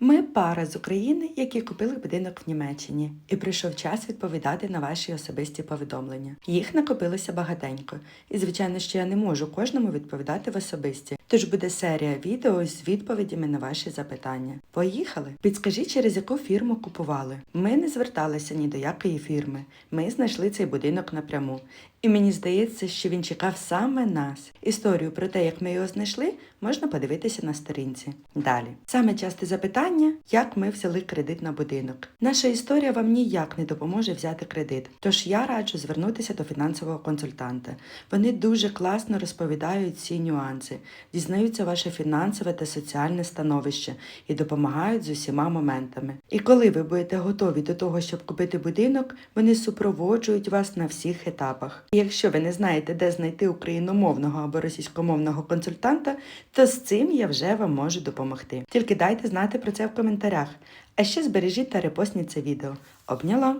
Ми пара з України, які купили будинок в Німеччині, і прийшов час відповідати на ваші особисті повідомлення. Їх накопилося багатенько, і звичайно, що я не можу кожному відповідати в особисті. Тож буде серія відео з відповідями на ваші запитання. Поїхали! Підскажіть, через яку фірму купували. Ми не зверталися ні до якої фірми. Ми знайшли цей будинок напряму. І мені здається, що він чекав саме нас. Історію про те, як ми його знайшли, можна подивитися на сторінці. Далі. Саме часте запитання, як ми взяли кредит на будинок. Наша історія вам ніяк не допоможе взяти кредит. Тож я раджу звернутися до фінансового консультанта. Вони дуже класно розповідають ці нюанси, дізнаються ваше фінансове та соціальне становище і допомагають з усіма моментами. І коли ви будете готові до того, щоб купити будинок, вони супроводжують вас на всіх етапах. І якщо ви не знаєте, де знайти україномовного або російськомовного консультанта, то з цим я вже вам можу допомогти. Тільки дайте знати про це в коментарях. А ще збережіть та репостніть це відео. Обняла!